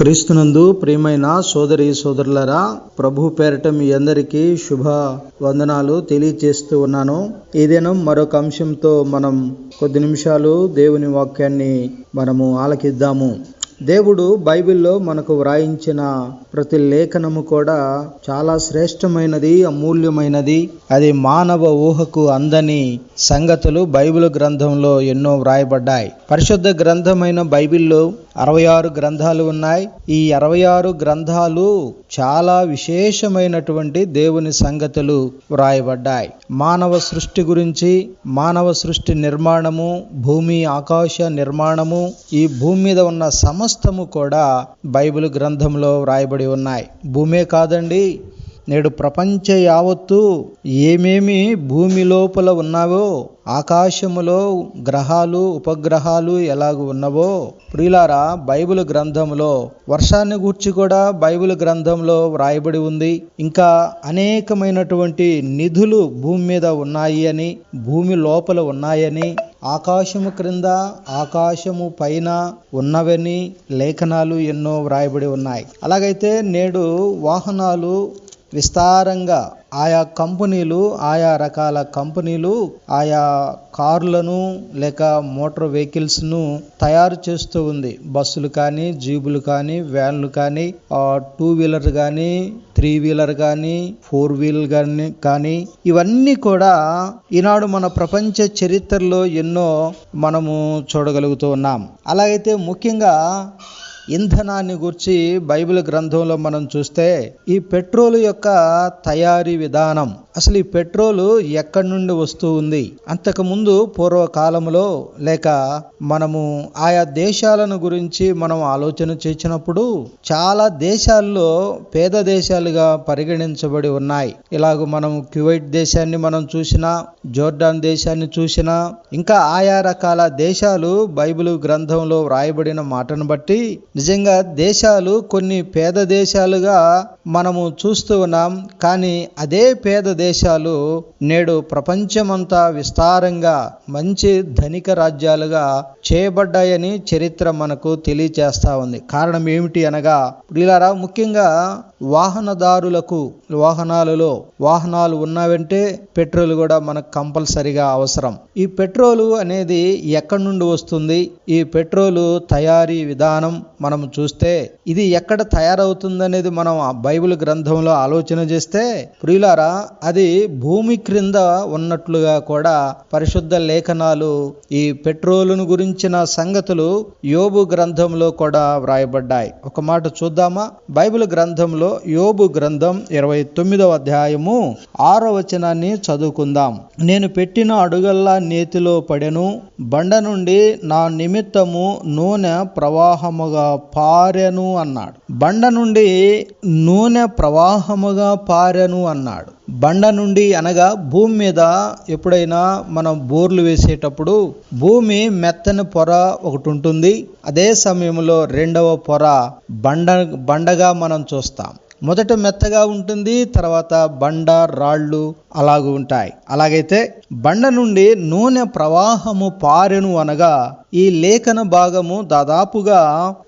క్రీస్తునందు ప్రియమైన సోదరి సోదరులరా ప్రభు పేరట మీ అందరికీ శుభ వందనాలు తెలియజేస్తూ ఉన్నాను. ఈ దినం మరొక అంశంతో మనం కొద్ది నిమిషాలు దేవుని వాక్యాన్ని మనము ఆలకిద్దాము. దేవుడు బైబిల్లో మనకు వ్రాయించిన ప్రతి లేఖనము కూడా చాలా శ్రేష్టమైనది అమూల్యమైనది. అది మానవ ఊహకు అందని సంగతులు బైబిల్ గ్రంథంలో ఎన్నో వ్రాయబడ్డాయి. పరిశుద్ధ గ్రంథమైన బైబిల్లో అరవై ఆరు గ్రంథాలు ఉన్నాయి. ఈ అరవై ఆరు గ్రంథాలు చాలా విశేషమైనటువంటి దేవుని సంగతులు వ్రాయబడ్డాయి. మానవ సృష్టి గురించి మానవ సృష్టి నిర్మాణము భూమి ఆకాశ నిర్మాణము ఈ భూమి మీద ఉన్న సమస్తము కూడా బైబిల్ గ్రంథంలో వ్రాయబడి ఉన్నాయి. భూమే కాదండి నేడు ప్రపంచ యావత్తు ఏమేమి భూమి లోపల ఉన్నావో ఆకాశములో గ్రహాలు ఉపగ్రహాలు ఎలాగ ఉన్నవో ప్రియులారా బైబిల్ గ్రంథంలో వర్షాన్ని గూర్చి కూడా బైబిల్ గ్రంథంలో వ్రాయబడి ఉంది. ఇంకా అనేకమైనటువంటి నిధులు భూమి మీద ఉన్నాయి అని భూమి లోపల ఉన్నాయని ఆకాశము క్రింద ఆకాశము పైన ఉన్నవని లేఖనాలు ఎన్నో వ్రాయబడి ఉన్నాయి. అలాగైతే నేడు వాహనాలు విస్తారంగా ఆయా కంపెనీలు ఆయా రకాల కంపెనీలు ఆయా కార్లను లేక మోటార్ వెహికల్స్ను తయారు చేస్తూ ఉంది. బస్సులు కానీ జీబులు కానీ వ్యాన్లు కానీ టూ వీలర్ కానీ త్రీ వీలర్ కానీ ఫోర్ వీలర్ కానీ కానీ ఇవన్నీ కూడా ఈనాడు మన ప్రపంచ చరిత్రలో ఎన్నో మనము చూడగలుగుతూ ఉన్నాం. అలాగైతే ముఖ్యంగా ఇంధనాన్ని గురించి బైబిల్ గ్రంథంలో మనం చూస్తే ఈ పెట్రోల్ యొక్క తయారీ విధానం అసలు ఈ పెట్రోలు ఎక్కడి నుండి వస్తూ ఉంది? అంతకుముందు పూర్వకాలంలో లేక మనము ఆయా దేశాలను గురించి మనం ఆలోచన చేసినప్పుడు చాలా దేశాల్లో పేద దేశాలుగా పరిగణించబడి ఉన్నాయి. ఇలాగ మనం క్యువైట్ దేశాన్ని మనం చూసినా జోర్డాన్ దేశాన్ని చూసినా ఇంకా ఆయా రకాల దేశాలు బైబిల్ గ్రంథంలో వ్రాయబడిన మాటను బట్టి నిజంగా దేశాలు కొన్ని పేద దేశాలుగా మనము చూస్తూ ఉన్నాం. కానీ అదే పేద దేశాలు నేడు ప్రపంచమంతా విస్తారంగా మంచి ధనిక రాజ్యాలుగా చేయబడ్డాయని చరిత్ర మనకు తెలియచేస్తా ఉంది. కారణం ఏమిటి అనగా ఇలారా ముఖ్యంగా వాహనదారులకు వాహనాలలో వాహనాలు ఉన్నావంటే పెట్రోల్ కూడా మనకు కంపల్సరిగా అవసరం. ఈ పెట్రోలు అనేది ఎక్కడి నుండి వస్తుంది? ఈ పెట్రోలు తయారీ విధానం మనం చూస్తే ఇది ఎక్కడ తయారవుతుందనేది మనం ఆ బైబిల్ గ్రంథంలో ఆలోచన చేస్తే ప్రియులారా అది భూమి క్రింద ఉన్నట్లుగా కూడా పరిశుద్ధ లేఖనాలు ఈ పెట్రోలును గురించిన సంగతులు యోబు గ్రంథంలో కూడా వ్రాయబడ్డాయి. ఒక మాట చూద్దామా? బైబిల్ గ్రంథంలో యోబు గ్రంథం ఇరవై తొమ్మిదవ అధ్యాయము ఆరో వచనాన్ని చదువుకుందాం. నేను పెట్టిన అడుగల్లా నేతిలో పడెను బండ నుండి నా నిమిత్తము నూనె ప్రవాహముగా పారెను అన్నాడు. బండ నుండి నూనె ప్రవాహముగా పారెను అన్నాడు. బండ నుండి అనగా భూమి మీద ఎప్పుడైనా మనం బోర్లు వేసేటప్పుడు భూమి మెత్తని పొర ఒకటి ఉంటుంది. అదే సమయంలో రెండవ పొర బండ బండగా మనం చూస్తాం. మొదట మెత్తగా ఉంటుంది తర్వాత బండ రాళ్ళు అలాగూ ఉంటాయి. అలాగైతే బండ నుండి నూనె ప్రవాహము పారెను అనగా ఈ లేఖన భాగము దాదాపుగా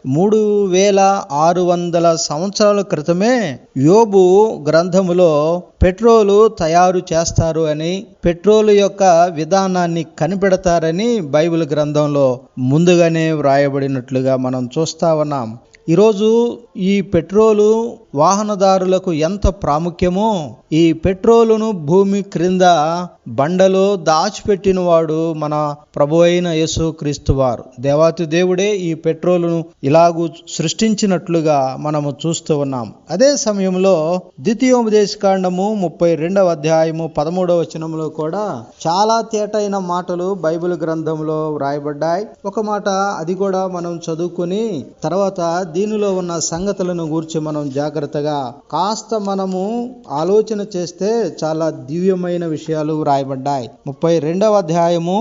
మూడు వేల ఆరు వందల సంవత్సరాల క్రితమే యోబు గ్రంథములో పెట్రోలు తయారు చేస్తారు అని పెట్రోలు యొక్క విధానాన్ని కనిపెడతారని బైబిల్ గ్రంథంలో ముందుగానే వ్రాయబడినట్లుగా మనం చూస్తా ఉన్నాం. ఈరోజు ఈ పెట్రోలు వాహనదారులకు ఎంత ప్రాముఖ్యమో ఈ పెట్రోలును భూమి క్రింద బండలో దాచిపెట్టినవాడు మన ప్రభు అయిన యేసు క్రీస్తు వారు. దేవాతి దేవుడే ఈ పెట్రోలును ఇలాగూ సృష్టించినట్లుగా మనము చూస్తూ ఉన్నాం. అదే సమయంలో ద్వితీయోపదేశకాండము ముప్పై రెండవ అధ్యాయము పదమూడవ వచనంలో కూడా చాలా తేటైన మాటలు బైబిల్ గ్రంథంలో వ్రాయబడ్డాయి. ఒక మాట అది కూడా మనం చదువుకుని తర్వాత దీనిలో ఉన్న సంగతులను గూర్చి మనం జాగ్రత్తగా కాస్త మనము ఆలోచన చేస్తే చాలా దివ్యమైన విషయాలు వ్రాయబడ్డాయి. ముప్పై రెండవ అధ్యాయము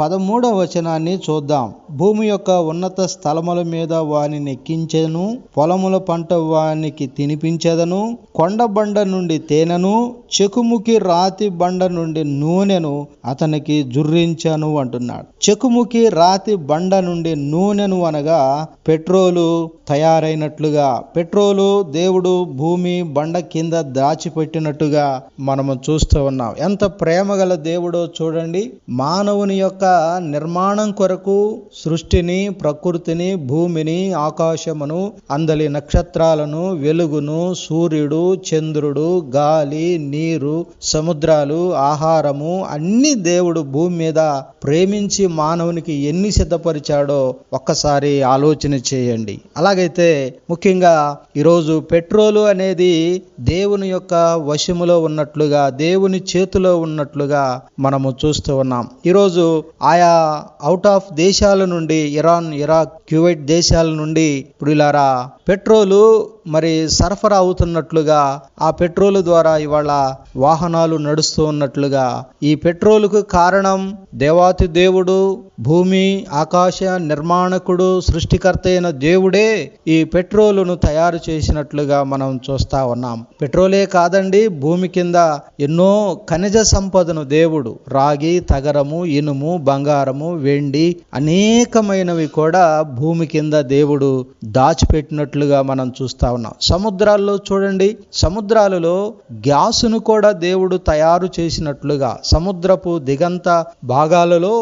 పదమూడవ వచనాన్ని చూద్దాం. భూమి యొక్క ఉన్నత స్థలముల మీద వాని నెక్కించెను పొలముల పంట వానికి తినిపించెదను కొండ బండ నుండి తేనెను చెకుముకి రాతి బండ నుండి నూనెను అతనికి జుర్రించాను అంటున్నాడు. చెకుముకి రాతి బండ నుండి నూనెను అనగా పెట్రోలు తయారైనట్లుగా పెట్రోలు దేవుడు భూమి బండ కింద దాచిపెట్టినట్టుగా మనము చూస్తూ ఉన్నాం. ఎంత ప్రేమ గల దేవుడో చూడండి. మానవుని యొక్క నిర్మాణం కొరకు సృష్టిని ప్రకృతిని భూమిని ఆకాశమును అందలి నక్షత్రాలను వెలుగును సూర్యుడు చంద్రుడు గాలి నీరు సముద్రాలు ఆహారము అన్ని దేవుడు భూమి మీద ప్రేమించి మానవునికి ఎన్ని సిద్ధపరిచాడో ఒక్కసారి ఆలోచన చేయండి. అలాగైతే ముఖ్యంగా ఈరోజు పెట్రోలు అనేది దేవుని యొక్క వశములో ఉన్నట్లుగా దేవుని చేతిలో ఉన్నట్లుగా మనము చూస్తూ ఉన్నాం. ఈరోజు ఆయా అవుట్ ఆఫ్ దేశాల నుండి ఇరాన్ ఇరాక్ క్యూవైట్ దేశాల నుండి పుడిలారా పెట్రోలు మరి సరఫరా అవుతున్నట్లుగా ఆ పెట్రోలు ద్వారా ఇవాళ వాహనాలు నడుస్తూ ఉన్నట్లుగా ఈ పెట్రోలుకు కారణం దేవాతి దేవుడు భూమి ఆకాశ నిర్మాణకుడు సృష్టికర్త అయిన దేవుడే ఈ పెట్రోలును తయారు చేసినట్లుగా మనం చూస్తా ఉన్నాం. పెట్రోలే కాదండి భూమి కింద ఎన్నో ఖనిజ సంపదను దేవుడు రాగి తగరము ఇనుము బంగారము వెండి అనేకమైనవి కూడా భూమి కింద దేవుడు ఉన్నట్లుగా మనం చూస్తా ఉన్నాం. సముద్రాల్లో చూడండి సముద్రాలలో గ్యాసును కూడా దేవుడు తయారు చేసినట్లుగా సముద్రపు దిగంత భాగాలలో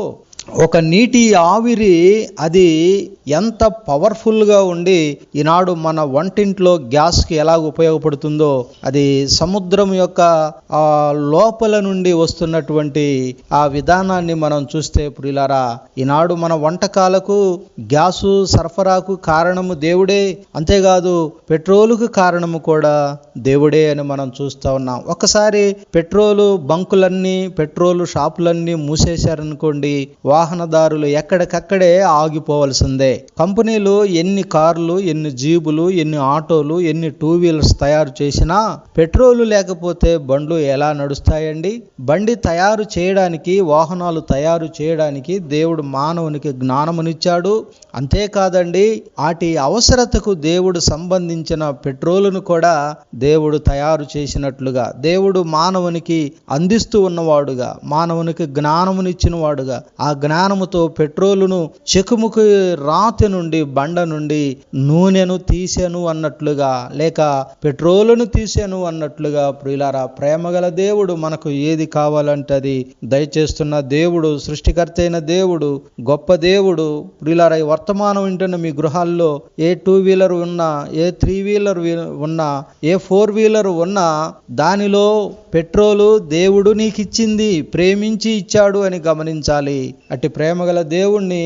ఒక నీటి ఆవిరి అది ఎంత పవర్ఫుల్గా ఉండి ఈనాడు మన వంటింట్లో గ్యాస్కి ఎలా ఉపయోగపడుతుందో అది సముద్రం యొక్క లోపల నుండి వస్తున్నటువంటి ఆ విధానాన్ని మనం చూస్తే ప్రియులారా ఈనాడు మన వంటకాలకు గ్యాసు సరఫరాకు కారణము దేవుడే. అంతేకాదు పెట్రోలుకు కారణము కూడా దేవుడే అని మనం చూస్తూ ఉన్నాం. ఒకసారి పెట్రోలు బంకులన్నీ పెట్రోలు షాపులన్నీ మూసేశారనుకోండి వాహనదారులు ఎక్కడికక్కడే ఆగిపోవలసిందే. కంపెనీలు ఎన్ని కార్లు ఎన్ని జీబులు ఎన్ని ఆటోలు ఎన్ని టూ వీలర్స్ తయారు చేసినా పెట్రోలు లేకపోతే బండ్లు ఎలా నడుస్తాయండి? బండి తయారు చేయడానికి వాహనాలు తయారు చేయడానికి దేవుడు మానవునికి జ్ఞానమునిచ్చాడు. అంతేకాదండి వాటి అవసరతకు దేవుడు సంబంధించిన పెట్రోలును కూడా దేవుడు తయారు చేసినట్లుగా దేవుడు మానవునికి అందిస్తూ ఉన్నవాడుగా మానవునికి జ్ఞానమునిచ్చిన వాడుగా ఆ జ్ఞానముతో పెట్రోలును చెకుముకు రాతి నుండి బండ నుండి నూనెను తీసాను అన్నట్లుగా లేక పెట్రోలును తీసాను అన్నట్లుగా ప్రియులారా ప్రేమగల దేవుడు మనకు ఏది కావాలంటే అది దయచేస్తున్న దేవుడు సృష్టికర్త అయిన దేవుడు గొప్ప దేవుడు ప్రియులారా ఈ వర్తమానం వింటున్న మీ గృహాల్లో ఏ టూ వీలర్ ఉన్నా ఏ త్రీ వీలర్ ఉన్నా ఏ ఫోర్ వీలర్ ఉన్నా దానిలో పెట్రోలు దేవుడు నీకు ఇచ్చింది ప్రేమించి ఇచ్చాడు అని గమనించాలి. అట్టి ప్రేమగల దేవుణ్ణి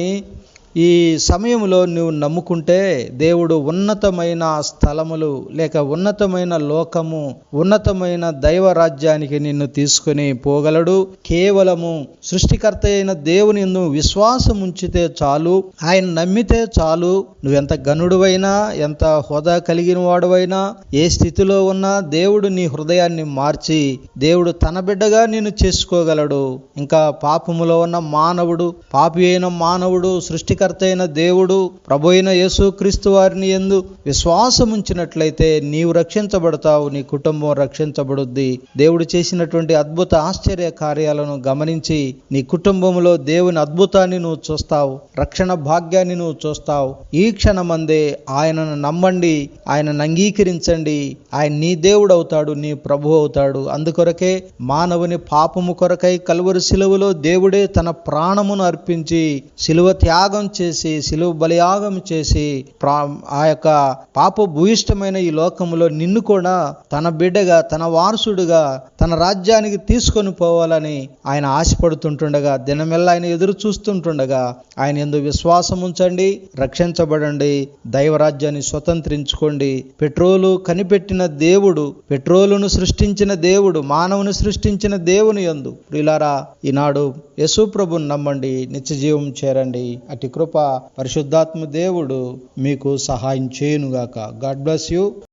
ఈ సమయంలో నువ్వు నమ్ముకుంటే దేవుడు ఉన్నతమైన స్థలములు లేక ఉన్నతమైన లోకము ఉన్నతమైన దైవ రాజ్యానికి నిన్ను తీసుకుని పోగలడు. కేవలము సృష్టికర్త అయిన దేవుని నువ్వు విశ్వాసం ఉంచితే చాలు ఆయన నమ్మితే చాలు. నువ్వెంత గనుడువైనా ఎంత హోదా కలిగిన వాడువైనా ఏ స్థితిలో ఉన్నా దేవుడు నీ హృదయాన్ని మార్చి దేవుడు తన బిడ్డగా నిన్ను చేసుకోగలడు. ఇంకా పాపములో ఉన్న మానవుడు పాపి అయిన మానవుడు సృష్టికర్త అయిన దేవుడు ప్రభు అయిన యేసుక్రీస్తు వారిని ఎందు విశ్వాసం ఉంచినట్లయితే నీవు రక్షించబడతావు నీ కుటుంబం రక్షించబడుద్ది. దేవుడు చేసినటువంటి అద్భుత ఆశ్చర్య కార్యాలను గమనించి నీ కుటుంబంలో దేవుని అద్భుతాన్ని నువ్వు చూస్తావు రక్షణ భాగ్యాన్ని నువ్వు చూస్తావు. ఈ క్షణమందే ఆయనను నమ్మండి ఆయనను అంగీకరించండి. ఆయన నీ దేవుడు అవుతాడు నీ ప్రభు అవుతాడు. అందుకొరకే మానవుని పాపము కొరకై కలువరి శిలువలో దేవుడే తన ప్రాణమును అర్పించి శిలువ త్యాగం చేసి శిలువ బలియాగం చేసి ప్రా ఆ యొక్క పాప భూయిష్టమైన ఈ లోకములో నిన్ను కూడా తన బిడ్డగా తన వారసుడుగా తన రాజ్యానికి తీసుకొని పోవాలని ఆయన ఆశపడుతుంటుండగా దినమెల్లా ఆయన ఎదురు చూస్తుంటుండగా ఆయన ఎందు విశ్వాసం ఉంచండి రక్షించబడండి దైవరాజ్యాన్ని స్వతంత్రించుకోండి. పెట్రోలు కనిపెట్టిన దేవుడు పెట్రోలును సృష్టించిన దేవుడు మానవుని సృష్టించిన దేవుని యందు ప్రిలారా ఈనాడు యశుప్రభుని నమ్మండి నిత్యజీవం చేరండి. అటు కృప పరిశుద్ధాత్మ దేవుడు మీకు సహాయం చేయునుగాక. God bless you